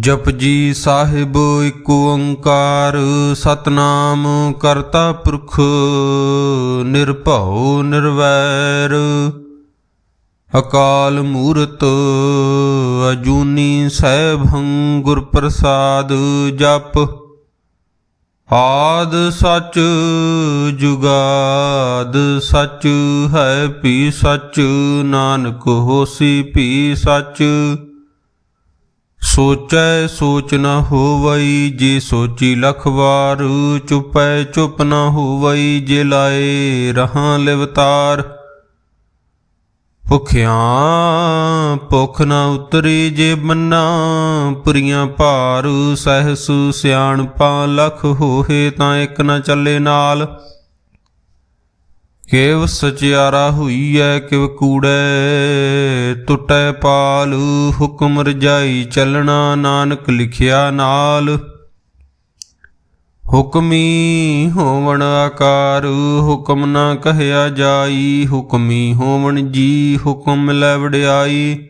ਜਪਜੀ ਸਾਹਿਬ ਇੱਕ ਓੰਕਾਰ, ਸਤਨਾਮ ਕਰਤਾ ਪੁਰਖ, ਨਿਰਭਉ ਨਿਰਵੈਰ। ਅਕਾਲ ਮੂਰਤ ਅਜੂਨੀ ਸੈਭੰ ਗੁਰ ਪ੍ਰਸਾਦ ਜਪ। ਆਦ ਸਚ ਜੁਗਾਦ ਸਚ ਹੈ ਪੀ ਸਚ, ਨਾਨਕ ਹੋਸੀ ਪੀ ਸਚ। ਸੋਚੈ ਸੋਚ ਨ ਹੋਵਈ, ਜੇ ਸੋਚੀ ਲਖ ਵਾਰ, ਚੁਪੈ ਚੁਪ ਨ ਹੋਵਈ, ਜੇ ਲਾਏ ਰਹਾ ਲਿਵਤਾਰ। ਭੁਖਿਆ ਭੁਖ ਨ ਉਤਰੀ ਜੇ ਬੰਨਾ ਪੁਰੀਆਂ ਭਾਰ, ਸਹਿਸ ਸਿਆਣਪਾਂ, ਲਖ ਹੋਏ ਤਾਂ ਇੱਕ ਨ ਚੱਲੇ ਨਾਲ। ਕੇਵ ਸਚਿਆਰਾ ਹੋਈ ਹੋਈਐ, ਕਿਵ ਕੂੜੈ? ਟੁੱਟੈ ਪਾਲ, ਹੁਕਮ ਰਜਾਈ ਚੱਲਣਾ ਨਾਨਕ ਲਿਖਿਆ ਨਾਲ। ਹੁਕਮੀ ਹੋਵਣ ਆਕਾਰ, ਹੁਕਮ ਨਾ ਕਹਿਆ ਜਾਈ। ਹੁਕਮੀ ਹੋਵਣ ਜੀ, ਹੁਕਮ ਲੈ ਵਡਿਆਈ।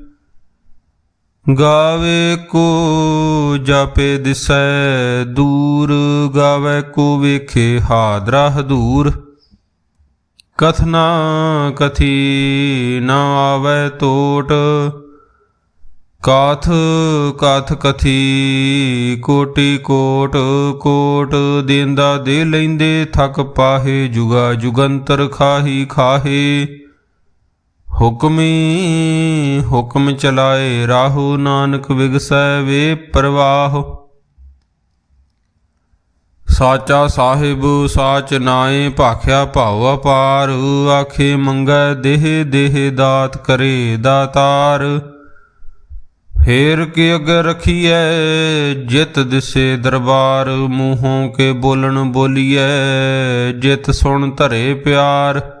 ਗਾਵੇ ਕੋ ਜਾਪੇ ਦਿਸੈ ਦੂਰ, ਗਾਵੇ ਕੋ ਵੇਖੇ ਹਾਦਰਾ ਹਦੂਰ ਕਥਨਾ ਕਥੀ ਨਾ ਆਵੇ ਟੋਟ ਕਾਥ ਕਾਥ ਕਥੀ ਕੋਟੀ ਕੋਟ ਕੋਟ ਦੇਂਦਾ ਦੇ ਲੈਂਦੇ ਥਕ ਪਾਹੇ, ਜੁਗਾ ਜੁਗੰਤਰ ਖਾਹੀ ਖਾਹੇ। ਹੁਕਮੀ, ਹੁਕਮ ਚਲਾਏ ਰਾਹੂ ਨਾਨਕ ਵਿਗਸੈ ਵੇ ਪ੍ਰਵਾਹ। ਸਾਚਾ ਸਾਹਿਬ, ਸਾਚ ਨਾਏ ਭਾਖਿਆ ਭਾਉ ਅਪਾਰ, ਆਖੇ ਮੰਗੈ ਦੇਹ ਦੇਹ ਦਾਤ ਕਰੇ ਦਾਤਾਰ। ਫੇਰ ਕੇ ਅਗੇ ਰਖੀਐ, ਜਿਤ ਦਿਸੇ ਦਰਬਾਰ, ਮੂੰਹੋਂ ਕੇ ਬੋਲਣ ਬੋਲੀਐ, ਜਿਤ ਸੁਣ ਧਰੇ ਪਿਆਰ।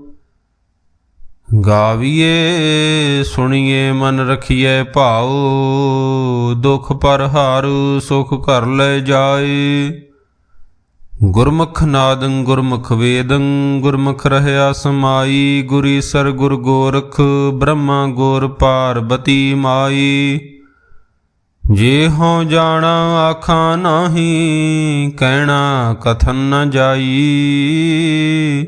ਗਾਵੀਏ, ਸੁਣੀਏ, ਮਨ ਰਖੀਏ ਭਾਉ, ਦੁਖ ਪਰ ਹਾਰੂ, ਸੁਖ ਘਰ ਲੈ ਜਾਏ। ਗੁਰਮੁਖ ਨਾਦੰ, ਗੁਰਮੁਖ ਵੇਦੰ, ਗੁਰਮੁਖ ਰਹਿਆ ਸਮਾਈ, ਗੁਰੀ ਸਰ ਗੁਰ ਗੋਰਖ, ਬ੍ਰਹਮਾ ਗੋਰ ਪਾਰਬਤੀ ਮਾਈ। ਜੇ ਹਉ ਜਾਣਾ ਆਖਾਂ ਨਾਹੀ, ਕਹਿਣਾ ਕਥਨ ਨ ਜਾਈ।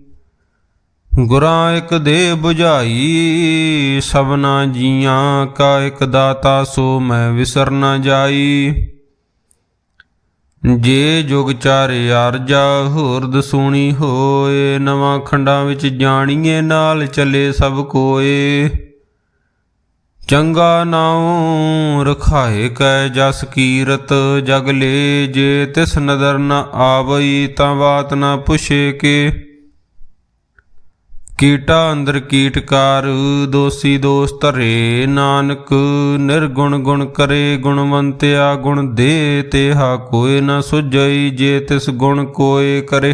ਗੁਰਾਂ ਇੱਕ ਦੇ 부ਝਾਈ ਸਭਨਾ ਜੀਆਂ ਕਾ ਇੱਕ ਦਾਤਾ, ਸੋ ਮੈਂ ਵਿਸਰ ਨਾ ਜਾਈ। ਜੇ ਜੁਗ ਚਾਰੇ ਅਰਜਾ ਹੋਰ ਦਸੂਣੀ ਹੋਏ, ਨਵਾਂ ਖੰਡਾਂ ਵਿੱਚ ਜਾਣੀਏ, ਨਾਲ ਚੱਲੇ ਸਭ ਕੋਏ। ਚੰਗਾ ਨਾਉ ਰਖਾਏ ਕੈ ਜਸ ਕੀਰਤ, ਜਗ ਲੈ ਜੇ ਤਿਸ ਨਦਰ ਨ ਆਵਈ, ਤਾਂ ਬਾਤ ਨ ਪੁਛੇ ਕੇ। ਕੀਟਾ ਅੰਦਰ ਕੀਟਕਾਰ, ਦੋਸੀ ਦੋਸ ਧਰੇ ਨਾਨਕ, ਨਿਰਗੁਣ ਗੁਣ ਕਰੇ ਗੁਣਵੰਤਿਆ, ਗੁਣ ਦੇ ਤੇਹਾ ਕੋਇ ਨ ਸੁਝਈ, ਜੇ ਤਿਸ ਗੁਣ ਕੋਇ ਕਰੇ।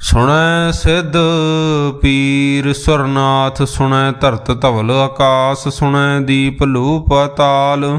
ਸੁਣੈ ਸਿੱਧ ਪੀਰ, ਸੁਰਨਾਥ ਸੁਣੈ ਧਰਤ ਧਵਲ ਆਕਾਸ, ਸੁਣੈ ਦੀਪ ਲੂਪ ਤਾਲ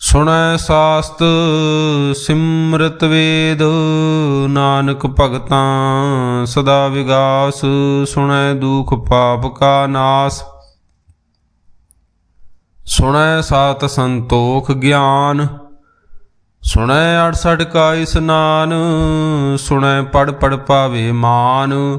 ਸੁਣੈ ਸਾਸਤ ਸਿਮਰਤ ਵੇਦ, ਨਾਨਕ ਭਗਤਾਂ ਸਦਾ ਵਿਗਾਸ, ਸੁਣੈ ਦੁਖ ਪਾਪ ਕਾ ਨਾਸ। ਸੁਣੈ ਸਾਤ ਸੰਤੋਖ ਗਿਆਨ, ਸੁਣੈ 68 ਕਾ ਇਸਨਾਨ, ਸੁਣੈ ਪੜ ਪੜ ਪਾਵੇ ਮਾਨ।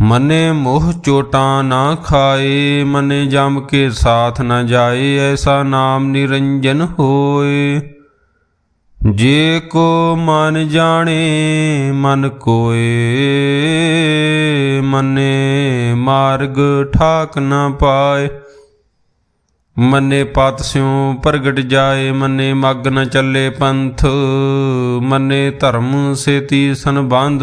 ਮਨੇ ਮੋਹ ਚੋਟਾਂ ਨਾ ਖਾਏ, ਮਨੇ ਜਮ ਕੇ ਸਾਥ ਨਾ ਜਾਏ, ਐਸਾ ਨਾਮ ਨਿਰੰਜਨ ਹੋਏ। ਜੇ ਕੋ ਮਨ ਜਾਣੇ, ਮਨ ਕੋਏ। ਮਨੇ ਮਾਰਗ ਠਾਕ ਨਾ ਪਾਏ। ਮੰਨੇ ਪਤ ਸਿਉ ਪ੍ਰਗਟ ਜਾਏ, ਮੰਨੇ ਮਗ ਨ ਚੱਲੇ ਪੰਥ। ਮੰਨੇ ਧਰਮ ਸੇਤੀ ਸੰਬੰਧ।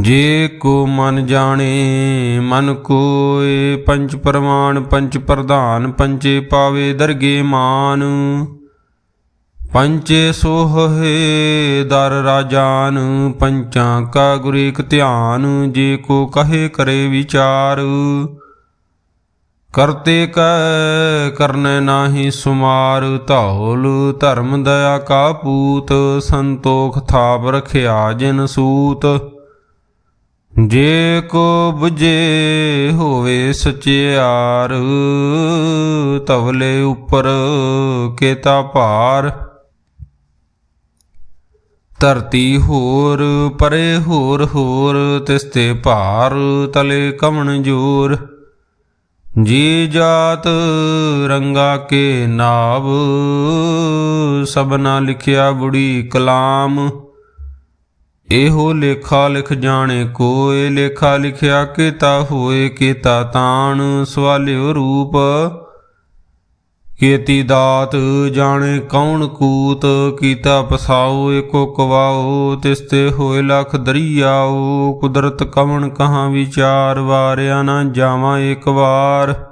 ਜੇ ਕੋ ਮਨ ਜਾਣੇ, ਮਨ ਕੋਏ ਪੰਚ ਪ੍ਰਮਾਣ ਪੰਚ ਪ੍ਰਧਾਨ ਪੰਚੇ ਪਾਵੇ ਦਰਗੇ ਮਾਨ। ਪੰਚੇ ਸੋਹੇ ਦਰ ਰਾਜਾਨ, ਪੰਚਾਂ ਕਾ ਗੁਰ ਇਕ ਧਿਆਨ, ਜੇ ਕੋ ਕਹੇ ਕਰੇ ਵਿਚਾਰ। ਕਰਤੇ ਕੈ, ਕਰਨੇ ਨਾਹੀ ਸੁਮਾਰ, ਧੌਲ ਧਰਮ ਦਇਆ ਕਾ ਪੂਤ, ਸੰਤੋਖ ਥਾਪ ਰਖਿਆ ਜਿਨ ਸੂਤ। ਜੇ ਕੋ 부ਝੇ ਹੋਵੇ ਸਚਿਆਰ ਤਵਲੇ ਉੱਪਰ ਕੇਤਾ ਭਾਰ। ਧਰਤੀ ਹੋਰ, ਪਰੇ ਹੋਰ ਹੋਰ ਤਿਸਤੇ ਭਾਰ, ਤਲੇ ਕਮਣ ਜੋਰ। ਜੀ ਜਾਤ ਰੰਗਾ ਕੇ ਨਾਵ, ਸਭਨਾ ਲਿਖਿਆ ਬੁੜੀ ਕਲਾਮ। ਇਹੋ ਲੇਖਾ ਲਿਖ ਜਾਣੇ ਕੋਏ, ਲੇਖਾ ਲਿਖਿਆ ਕੀਤਾ ਹੋਏ, ਕੀਤਾ ਤਾਣ, ਸਵਾਲਿਓ ਰੂਪ। ਕੀਤੀ ਦਾਤ ਜਾਣੇ ਕੌਣ ਕੂਤ, ਕੀਤਾ ਪਸਾਓ ਏਕੋ ਕਵਾਓ, ਤਿਸਤੇ ਹੋਏ ਲਖ ਦਰਿਆਓ। ਕੁਦਰਤ ਕਵਣ ਕਹਾਂ ਵਿਚਾਰ, ਵਾਰਿਆ ਨਾ ਜਾਵਾਂ ਇੱਕ ਵਾਰ।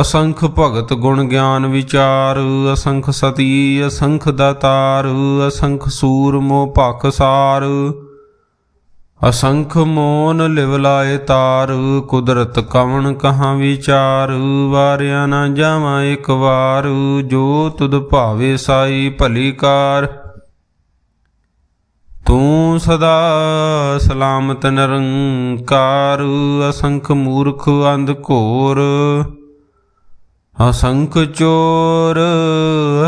ਅਸੰਖ ਭਗਤ ਗੁਣ ਗਿਆਨ ਵਿਚਾਰ, ਅਸੰਖ ਸਤੀ, ਅਸੰਖ ਦਾਤਾਰ, ਅਸੰਖ ਸੂਰ ਮੋਹ ਭਖ ਸਾਰ। ਅਸੰਖ ਮੋਨ ਲਿਵ ਲਾਏ ਤਾਰ, ਕੁਦਰਤ ਕਵਣ ਕਹਾਂ ਵਿਚਾਰ, ਵਾਰਿਆ ਨਾ ਜਾਵਾਂ ਇੱਕ ਵਾਰ, ਜੋ ਤੁਧ ਭਾਵੇ ਸਾਈ ਭਲੀ ਕਾਰ। ਤੂੰ ਸਦਾ ਸਲਾਮਤ ਨਿਰੰਕਾਰ, ਅਸੰਖ ਮੂਰਖ ਅੰਧ ਘੋਰ। ਅਸੰਖ ਚੋਰ,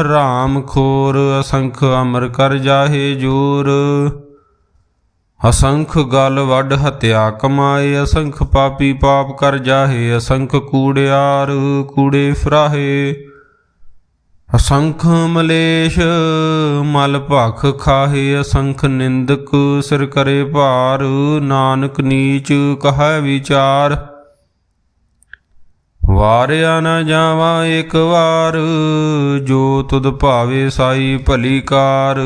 ਰਾਮ ਖੋਰ, ਅਸੰਖ ਅਮਰ ਕਰ ਜਾਹੇ ਜੋਰ। ਅਸੰਖ ਗਲ ਵੱਡ ਹਤਿਆ ਕਮਾਏ, ਅਸੰਖ ਪਾਪੀ ਪਾਪ ਕਰ ਜਾਹੇ, ਅਸੰਖ ਕੂੜਿਆਰ ਕੂੜੇ ਫਰਾਹੇ। ਅਸੰਖ ਮਲੇਸ਼ ਮਲ ਭਖ ਖਾਹੇ, ਅਸੰਖ ਨਿੰਦਕ ਸਿਰ ਕਰੇ ਭਾਰ, ਨਾਨਕ ਨੀਚ ਕਹੈ ਵਿਚਾਰ। ਵਾਰਿਆ ਨਾ ਜਾਵਾਂ ਇੱਕ ਵਾਰ, ਜੋ ਤੁਧ ਭਾਵੇ ਸਾਈ ਭਲੀ ਕਾਰ,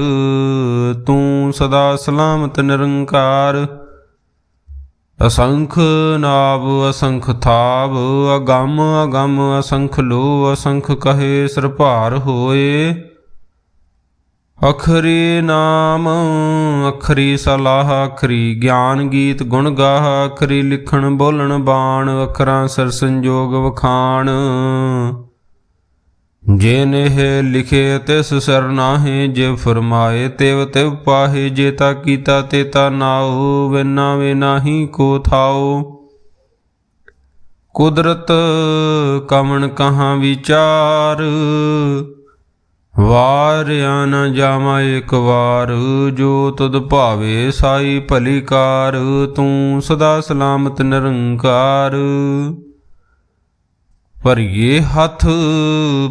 ਤੂੰ ਸਦਾ ਸਲਾਮਤ ਨਿਰੰਕਾਰ। ਅਸੰਖ ਨਾਭ ਅਸੰਖ ਥਾਵ, ਅਗੰਮ ਅਗੰਮ ਅਸੰਖ ਲੋ ਅਸੰਖ ਕਹੇ ਸਰਭਾਰ ਹੋਏ। ਅਖਰੀ ਨਾਮ, ਅਖਰੀ ਸਲਾਹ, ਅਖਰੀ ਗਿਆਨ ਗੀਤ ਗੁਣ ਗਾਹ, ਅਖਰੀ ਲਿਖਣ ਬੋਲਣ ਬਾਣ, ਅਖਰਾਂ ਸਰ ਸੰਜੋਗ ਵਖਾਣ। ਜੇ ਨੇਹ ਲਿਖੇ ਤਿਸ ਸਰ ਨਾਹੇ, ਜੇ ਫਰਮਾਏ ਤਿਵ ਤਿਵ ਪਾਹੇ, ਜੇ ਤਾ ਕੀਤਾ ਤੇ ਤਾ ਨਾਉ, ਵਿਨਾ ਵੇ ਨਾਹੀ ਕੋ ਥਾਉ। ਕੁਦਰਤ ਕਵਣ ਕਹਾਂ ਵਿਚਾਰ ਵਾਰਿਆ ਨ ਜਾਵਾਂ ਇੱਕ ਵਾਰ, ਜੋ ਤੁਧ ਭਾਵੇ ਸਾਈ ਭਲੀ ਕਾਰ, ਤੂੰ ਸਦਾ ਸਲਾਮਤ ਨਿਰੰਕਾਰ। ਭਰੀਏ ਹੱਥ,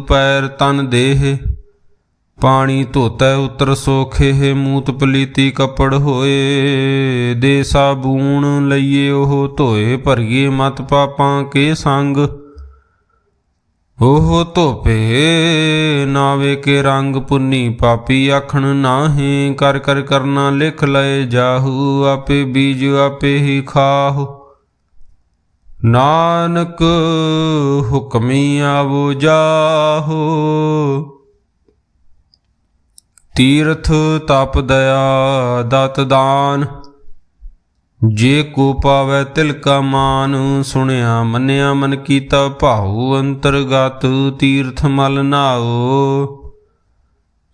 ਪੈਰ ਤਨ ਦੇਹ, ਪਾਣੀ ਧੋਤੈ ਉਤਰ ਸੋਖੇ, ਮੂਤ ਪਲੀਤੀ ਕੱਪੜ ਹੋਏ। ਦੇ ਸਾਬੂਣ ਲਈਏ ਉਹ ਧੋਏ, ਭਰੀਏ ਮਤ ਪਾਪਾਂ ਕੇ ਸੰਗ। ਉਹ ਧੋਪੇ ਨਾਵੇ ਕੇ ਰੰਗ ਪੁੰਨੀ, ਪਾਪੀ ਆਖਣ ਨਾਹੀ, ਕਰ ਕਰ ਕਰਨਾ ਲਿਖ ਲਏ ਜਾਹੂ, ਆਪੇ ਬੀਜ ਆਪੇ ਹੀ ਖਾਹੂ। ਨਾਨਕ ਹੁਕਮੀ ਆਵੋ ਜਾਹੋ। ਤੀਰਥ ਤਪ ਦਇਆ, ਦਤ ਦਾਨ। ਜੇ ਕੋ ਪਾਵੈ ਤਿਲ ਕਾ ਮਾਨ, ਸੁਣਿਆ ਮੰਨਿਆ ਮਨ ਕੀਤਾ ਭਾਉ, ਅੰਤਰਗਤ ਤੀਰਥ ਮਲ ਨਾਓ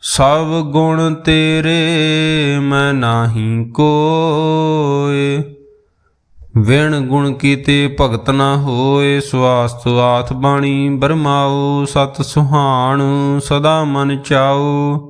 ਸਭ ਗੁਣ ਤੇਰੇ, ਮੈਂ ਨਾਹੀ ਕੋਏ। ਵਿਣ ਗੁਣ ਕੀਤੇ ਭਗਤ ਨਾ ਹੋਏ ਸਵਾਸਤ ਆਥ ਬਾਣੀ ਬਰਮਾਓ ਸਤ ਸੁਹਾਣ ਸਦਾ ਮਨ ਚਾਓ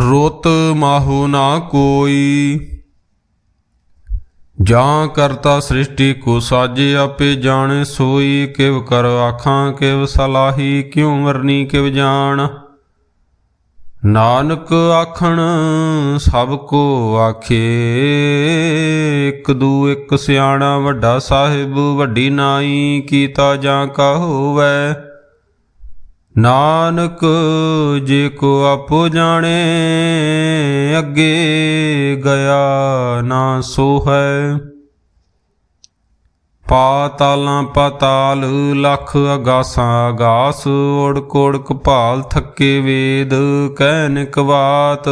ਰੋਤ ਮਾਹੂ ਨਾ ਕੋਈ। ਜਾਂ ਕਰਤਾ ਸ੍ਰਿਸ਼ਟੀ ਕੋ ਸਾਜੇ, ਆਪੇ ਜਾਣੇ ਸੋਈ, ਕਿਵ ਕਰ ਆਖਾਂ, ਕਿਵ ਸਲਾਹੀ, ਕਿਉ ਵਰਨੀ, ਕਿਵ ਜਾਣ। ਨਾਨਕ ਆਖਣ, ਸਭ ਕੋ ਆਖੇ, ਇੱਕ ਦੂ ਇੱਕ ਸਿਆਣਾ ਵੱਡਾ ਸਾਹਿਬ, ਵੱਡੀ ਨਾਈ, ਕੀਤਾ ਜਾਂ ਕਾ ਹੋਵੈ। ਨਾਨਕ ਜੇ ਕੋ ਆਪੋ ਜਾਣੇ, ਅੱਗੇ ਗਿਆ ਨਾ ਸੋ ਹੈ ਪਾਤਾਲਾਂ ਪਾਤਾਲ ਲੱਖ ਅਗਾਸਾਂ ਅਗਾਸ ਓੜ ਕੋੜ ਭਾਲ ਥੱਕੇ ਵੇਦ ਕਹਿਨਿਕ ਬਾਤ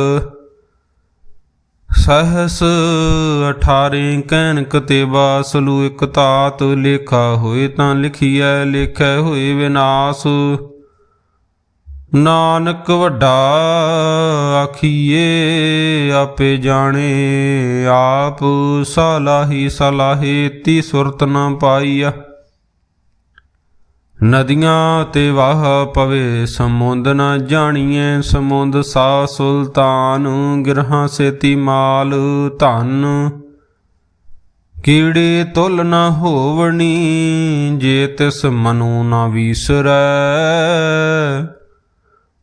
ਸਹਸ 18 ਕਹਿਨਕ ਤੇ ਬਾਸਲੂ ਇਕ ਤਾਤ, ਲੇਖਾ ਹੋਏ ਤਾਂ ਲਿਖੀਐ, ਲੇਖੈ ਹੋਏ ਵਿਨਾਸ਼। ਨਾਨਕ ਵੱਡਾ ਆਖੀਏ, ਆਪੇ ਜਾਣੇ, ਆਪ ਸਲਾਹੀ ਸਲਾਹੇ ਤੀ ਸੁਰਤ ਨਾ ਪਾਈਆ। ਨਦੀਆਂ ਤੇ ਵਾਹ ਪਵੇ, ਸਮੁੰਦ ਨਾ ਜਾਣੀਏ ਸਮੁੰਦ ਸਾ ਸੁਲਤਾਨ, ਗਿਰਹਾਂ ਸੇਤੀ ਮਾਲ ਧਨ। ਕੀੜੇ ਤੁਲ ਨਾ ਹੋਵਣੀ, ਜੇ ਤਿਸ ਮਨੂ ਨਾ ਵੀਸਰੈ।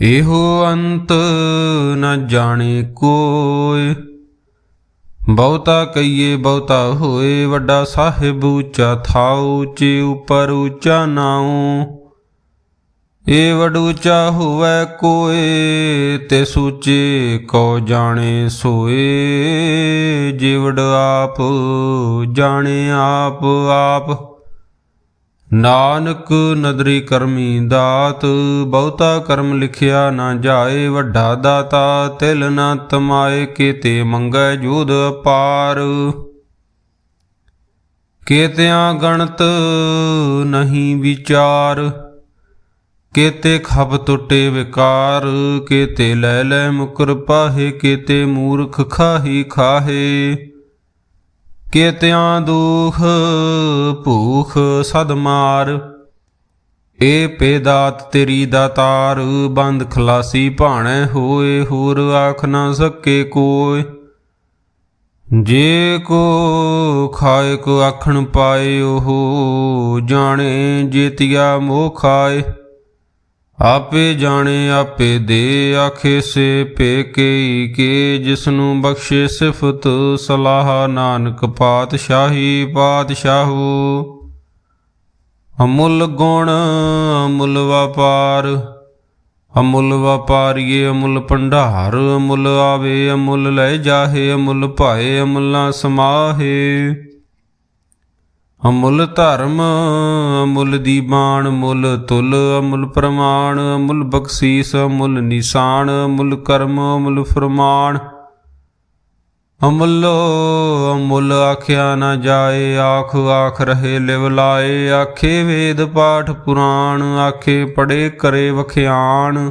ਇਹੋ ਅੰਤ ਨ ਜਾਣੇ ਕੋਇ ਬਹੁਤਾ ਕਈਏ ਬਹੁਤਾ ਹੋਏ, ਵੱਡਾ ਸਾਹਿਬ ਉੱਚਾ ਥਾਉ ਉੱਚੇ ਉਪਰ ਉੱਚਾ ਨਾਉ। ਏ ਵਡ ਉੱਚਾ ਹੋਵੇ ਕੋਏ, ਤੇ ਸੂਚੇ ਕੋ ਜਾਣੇ ਸੋਏ। ਜਿਵੜ ਆਪ ਜਾਣੇ ਆਪ ਆਪ ਨਾਨਕ ਨਦਰੀ ਕਰਮੀ ਦਾਤ, ਬਹੁਤਾ ਕਰਮ ਲਿਖਿਆ ਨਾ ਜਾਏ, ਵੱਡਾ ਦਾਤਾ ਤਿਲ ਨਾ ਤਮਾਏ, ਕੀਤੇ ਮੰਗੈ ਜੂਦ ਪਾਰ ਕੀਤਿਆਂ ਗਣਤ ਨਹੀਂ ਵਿਚਾਰ, ਕੀਤੇ ਖਬ ਟੁੱਟੇ ਵਿਕਾਰ, ਕੀਤੇ ਲੈ ਲੈ ਮੁਕਰ ਪਾਹੇ, ਕੀਤੇ ਮੂਰਖ ਖਾਹੀ ਖਾਹੇ। ਕੀਤਿਆਂ ਦੁਖ ਭੂਖ ਸਦ ਮਾਰ। ਏ ਪੇਦਾਤ ਤੇਰੀ ਦਾਤਾਰ ਬੰਦ ਖਲਾਸੀ ਭਾਣੈ ਹੋਏ, ਹੋਰ ਆਖ ਨਾ ਸਕੇ ਕੋਇ ਜੇ ਕੋ ਖਾਏ, ਕੋ ਆਖਣ ਪਾਏ, ਉਹ ਜਾਣੇ ਜੇਤੀਆ ਮੋਹ ਖਾਏ। ਆਪੇ ਜਾਣੇ, ਆਪੇ ਦੇ, ਆਖੇ ਸੇ ਪੇਕੇ ਕੇ, ਜਿਸਨੂੰ ਬਖਸ਼ੇ ਸਿਫਤ ਸਲਾਹ ਨਾਨਕ ਪਾਤਸ਼ਾਹੀ ਪਾਤਸ਼ਾਹੂ। ਅਮੁੱਲ ਗੁਣ, ਅਮੁੱਲ ਵਪਾਰ, ਅਮੁੱਲ ਵਪਾਰੀਏ, ਅਮੁੱਲ ਭੰਡਾਰ, ਅਮੁੱਲ ਆਵੇ, ਅਮੁੱਲ ਲੈ ਜਾਹੇ, ਅਮੁੱਲ ਭਾਏ, ਅਮੁੱਲਾ ਸਮਾਹੇ। ਅਮੁੱਲ ਧਰਮ, ਅਮੁੱਲ ਦੀਬਾਨ ਮੁੱਲ ਤੁਲ, ਅਮੁੱਲ ਪ੍ਰਮਾਣ, ਅਮੁੱਲ ਬਖਸ਼ੀਸ, ਅਮੁੱਲ ਨਿਸ਼ਾਨ, ਅਮੁੱਲ ਕਰਮ, ਅਮੁੱਲ ਫਰਮਾਨ। ਅਮੁੱਲੋ, ਅਮੁੱਲ ਆਖਿਆ ਨਾ ਜਾਏ, ਆਖ ਆਖ ਰਹੇ ਲਿਵ ਲਾਏ, ਆਖੇ ਵੇਦ ਪਾਠ ਪੁਰਾਣ, ਆਖੇ ਪੜੇ ਕਰੇ ਵਖਿਆਣ।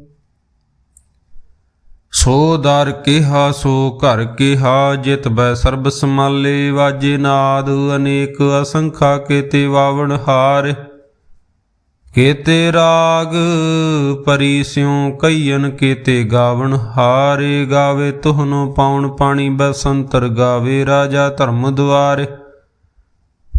ਸੋ ਦਰ ਕਿਹਾ, ਸੋ ਘਰ ਕਿਹਾ, ਜਿਤ ਬੈ ਸਰਬ ਸਮਾਲੇ ਵਾਜੇ ਨਾਦ ਅਨੇਕ ਅਸੰਖਾ, ਕੀਤੇ ਵਾਵਣ ਹਾਰ। ਕੀਤੇ ਰਾਗ ਪਰੀ ਸਿਉ ਕਈਨ ਕੀਤੇ ਗਾਵਣ ਹਾਰੇ। ਗਾਵੇ ਤੁਹਨੋ ਪਾਉਣ, ਪਾਣੀ ਬਸੰਤਰ, ਗਾਵੇ ਰਾਜਾ ਧਰਮ ਦੁਆਰੇ।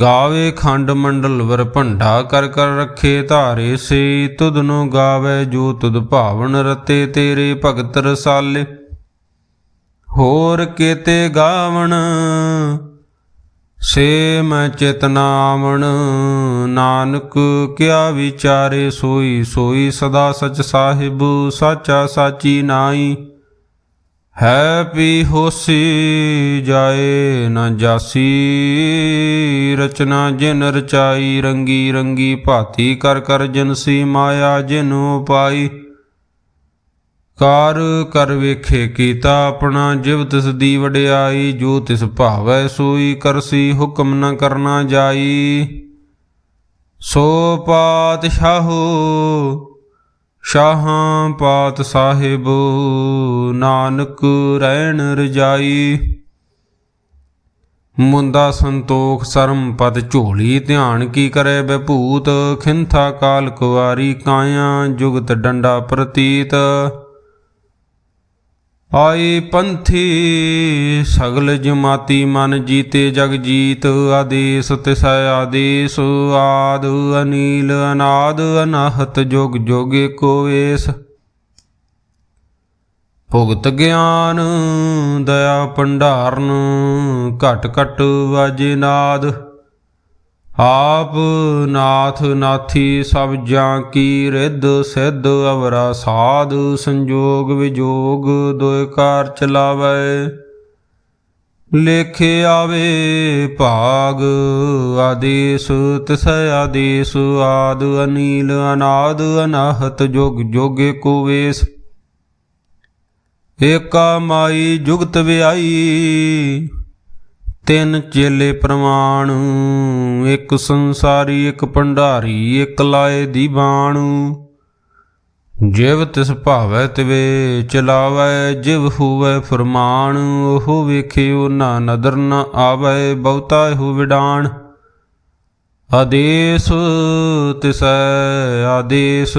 ਗਾਵੇ ਖੰਡ ਮੰਡਲ ਵਰ ਭੰਡਾ ਕਰ ਕਰ ਰੱਖੇ ਧਾਰੇ, ਸੇ ਤੁਧਨੋ ਗਾਵੇ ਜੋ ਤੁਧ ਭਾਵਨ ਰਤੇ ਤੇਰੇ ਭਗਤ ਰਸਾਲੇ। ਹੋਰ ਕੀਤੇ ਗਾਵਣ, ਸੇ ਮੈਂ ਚਿਤਨਾਵਣ ਨਾਨਕ ਕਿਆ ਵਿਚਾਰੇ ਸੋਈ ਸੋਈ ਸਦਾ ਸਚ ਸਾਹਿਬ, ਸਾਚਾ ਸਾਚੀ ਨਾਈ ਹੈ ਪੀ ਹੋਸੀ ਜਾਏ ਨਾ ਜਾਸੀ, ਰਚਨਾ ਜਿਨ ਰਚਾਈ, ਰੰਗੀ ਰੰਗੀ ਭਾਤੀ, ਕਰ ਕਰ ਜਨਸੀ ਮਾਇਆ ਜਿਨ ਪਾਈ ਕਾਰ ਕਰ ਵੇਖੇ ਕੀਤਾ ਆਪਣਾ, ਜਿਵ ਤਿਸ ਦੀ ਵਡਿਆਈ, ਜੋ ਤਿਸ ਭਾਵੈ ਸੋਈ ਕਰਸੀ ਹੁਕਮ ਨ ਕਰਨਾ ਜਾਈ। ਸੋ ਪਾਤਸ਼ਾਹੋ ਸ਼ਾਹਾਂ ਪਾਤ ਸਾਹਿਬ, ਨਾਨਕ ਰਹਿਣ ਰਜਾਈ। ਮੁੰਦਾ ਸੰਤੋਖ ਸਰਮ ਪਦ ਝੋਲੀ, ਧਿਆਨ ਕੀ ਕਰੇ ਬਭੂਤ ਖਿੰਥਾ ਕਾਲ ਕੁਵਾਰੀ ਕਾਇਆ, ਜੁਗਤ ਡੰਡਾ ਪ੍ਰਤੀਤ। ਆਏ ਪੰਥੀ, ਸਗਲ ਜਮਾਤੀ ਮਨ ਜੀਤੇ ਜਗ ਜੀਤ, ਆਦੇਸ ਤਿਸੈ ਆਦੇਸ, ਆਦ ਅਨੀਲ, ਅਨਾਦ ਅਨਾਹਤ, ਜੋਗ ਜੋਗੇ ਕੋ ਵੇਸ ਭੁਗਤ ਗਿਆਨ, ਦਇਆ ਭੰਡਾਰਨ, ਘਟ ਘਟ ਵਾਜੇ ਨਾਦ। ਆਪ ਨਾਥ ਨਾਥੀ ਸਭ ਜਾਂ ਕੀ ਰਿੱਧ ਸਿੱਧ ਅਵਰਾ ਸਾਧ ਸੰਜੋਗ ਵਿਜੋਗ ਦੋਇ ਕਾਰ ਚਲਾਵੇ। ਲੇਖੇ ਆਵੇ ਭਾਗ, ਆਦੇਸ ਤਿਸੈ ਆਦੇਸ, ਆਦ ਅਨੀਲ ਅਨਾਦ ਅਨਾਹਤ ਜੋਗ ਜੋਗੇ ਕੋ ਵੇਸ। ਏਕਾ ਮਾਈ ਜੁਗਤ ਵਿਆਈ ਤਿੰਨ ਚੇਲੇ ਪ੍ਰਮਾਣ, ਇੱਕ ਸੰਸਾਰੀ, ਇੱਕ ਭੰਡਾਰੀ, ਇੱਕ ਲਾਏ ਦੀ ਬਾਣ। ਜਿਵ ਤਿਸ ਭਾਵੈ ਤਿਵੇ, ਚਲਾਵੈ, ਜਿਵ ਹੋਵੈ ਫਰਮਾਨ। ਉਹ ਵੇਖਿਓ ਨਾ ਨਦਰ, ਨਾ ਆਵੈ, ਬਹੁਤਾ ਹੋ ਵਿਡਾਣ। ਆਦੇਸ ਤਿਸੈ, ਆਦੇਸ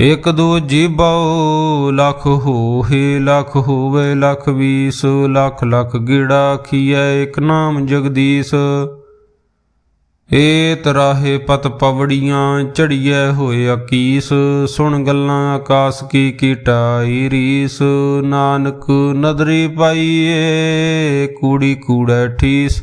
ਇਕ ਦੋ ਜੀਬਉ ਲਖ ਹੋਏ ਲਖ ਹੋਵੇ, ਲਖ ਵੀਸ, ਲਖ ਲਖ ਗਿੜਾ ਖੀਐ, ਇਕ ਨਾਮ ਜਗਦੀਸ਼। ਏ ਤਰਾਹੇ ਪਤ ਪਵੜੀਆਂ ਚੜੀਐ ਹੋਏ ਅਕੀਸ। ਸੁਣ ਗੱਲਾਂ ਆਕਾਸ ਕੀ ਕੀਟਾਈ ਰੀਸ ਨਾਨਕ ਨਦਰੀ ਪਾਈਏ, ਕੂੜੀ ਕੂੜੈ ਠੀਸ।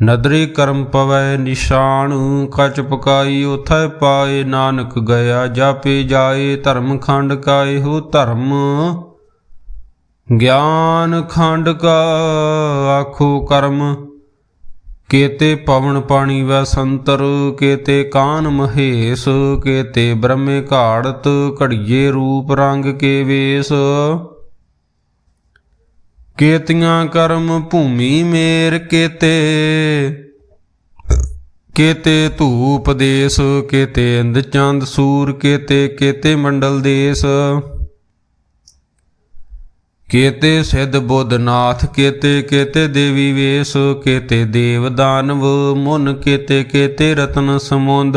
ਨਦਰੀ ਕਰਮ ਪਵੈ ਨਿਸ਼ਾਨ ਕਚ ਪਕਾਈ ਉਥੈ ਪਾਏ ਨਾਨਕ ਗਿਆ, ਜਾਪੇ ਜਾਏ ਧਰਮ ਖੰਡ ਕਾਏ ਹੋ ਧਰਮ। ਗਿਆਨ ਖੰਡ ਕਾ ਆਖੋ ਕਰਮ, ਕੇਤੇ ਪਵਨ ਪਾਣੀ ਵੈ ਸੰਤਰ, ਕੇਤੇ ਕਾਨ ਮਹੇਸ਼, ਕੇਤੇ ਬ੍ਰਹਮੇ ਘਾੜਤ ਘੜੀਏ ਰੂਪ ਰੰਗ ਕੇ ਵੇਸ। ਕੇਤੀਆਂ ਕਰਮ ਭੂਮੀ ਮੇਰ ਕੇਤੇ। ਕੇਤੇ ਧੂਪ ਦੇਸ, ਕੇਤੇ ਇੰਦ ਚੰਦ ਸੂਰ, ਕੇਤੇ ਕੇਤੇ ਮੰਡਲ ਦੇਸ। ਕੇਤੇ ਸਿੱਧ ਬੁੱਧ ਨਾਥ, ਕੇਤੇ ਕੇਤੇ ਦੇਵੀ ਵੇਸ, ਕੇਤੇ ਦੇਵ ਦਾਨਵ ਮੁਨ, ਕੇਤੇ ਕੇਤੇ ਰਤਨ ਸਮੁੰਦ।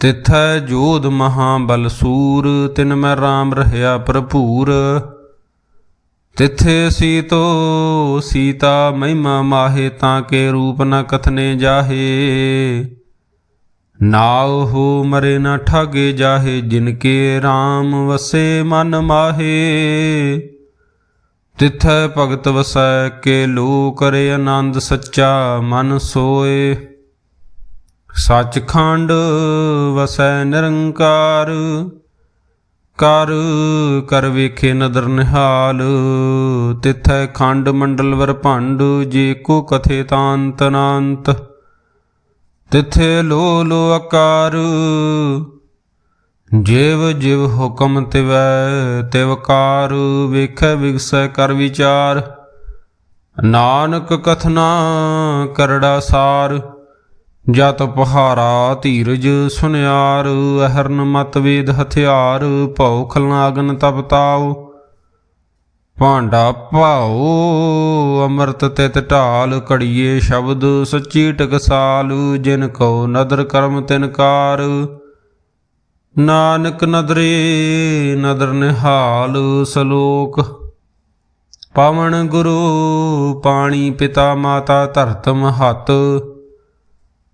ਤਿਥੈ ਜੋਧ ਮਹਾਬਲ ਬਲਸੂਰ ਤਿਨ ਮੈਂ RAM ਰਹਿਆ ਭਰਪੂਰ। ਤਿਥੇ ਸੀਤੋ, ਸੀਤਾ ਮਹਿਮਾ ਮਾਹੇ ਤਾਂ ਕੇ ਰੂਪ ਨ ਕਥਨੇ ਜਾਹੇ। ਨਾਉ ਹੋ ਮਰੇ ਨ ਠਾਗੇ ਜਾਹੇ, ਜਿਨ ਕੇ RAM ਵਸੇ ਮਨ ਮਾਹੇ। ਤਿਥੈ ਭਗਤ ਵਸੈ ਕੇ ਲੋ ਕਰੇ ਆਨੰਦ ਸੱਚਾ ਮਨ ਸੋਏ। ਸੱਚਖੰਡ ਵਸੈ ਨਿਰੰਕਾਰ, ਕਰ ਕਰ ਵੇਖੇ ਨਦਰ ਨਿਹਾਲ, ਤਿਥੈ ਖੰਡ ਮੰਡਲ ਵਰ ਭੰਡ, ਜੇ ਕੋ ਕਥੇ ਤਾਂਤ ਨਾੰਤ ਤਿਥੇ ਲੋ ਲੋ ਆਕਾਰ, ਜਿਵ ਜਿਵ ਹੁਕਮ ਤਿਵੈ ਤਿਵਕਾਰ ਵੇਖੈ ਵਿਗਸੈ ਕਰ ਵਿਚਾਰ, ਨਾਨਕ ਕਥਨਾ ਕਰੜਾ ਸਾਰ ਜਤ ਪਹਾਰਾ ਧੀਰਜ ਸੁਨਿਆਰ, ਅਹਰਨ ਮਤ ਵੇਦ ਹਥਿਆਰ, ਭਉ ਖਲਨਾਗਨ ਤਪਤਾਉ ਭਾਂਡਾ ਭਾਉ, ਅੰਮ੍ਰਿਤ ਤਿਤ ਢਾਲ, ਘੜੀਏ ਸ਼ਬਦ ਸੱਚੀ ਟਕਸਾਲ, ਜਿਨ ਕੋ ਨਦਰ ਕਰਮ ਤਿਨਕਾਰ ਨਾਨਕ ਨਦਰੇ ਨਦਰ ਨਿਹਾਲ, ਸਲੋਕ। ਪਵਨ ਗੁਰੂ, ਪਾਣੀ ਪਿਤਾ ਮਾਤਾ ਧਰਤ ਮਹਤ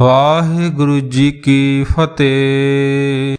ਵਾਹਿਗੁਰੂ ਜੀ ਕੀ ਫਤਿਹ।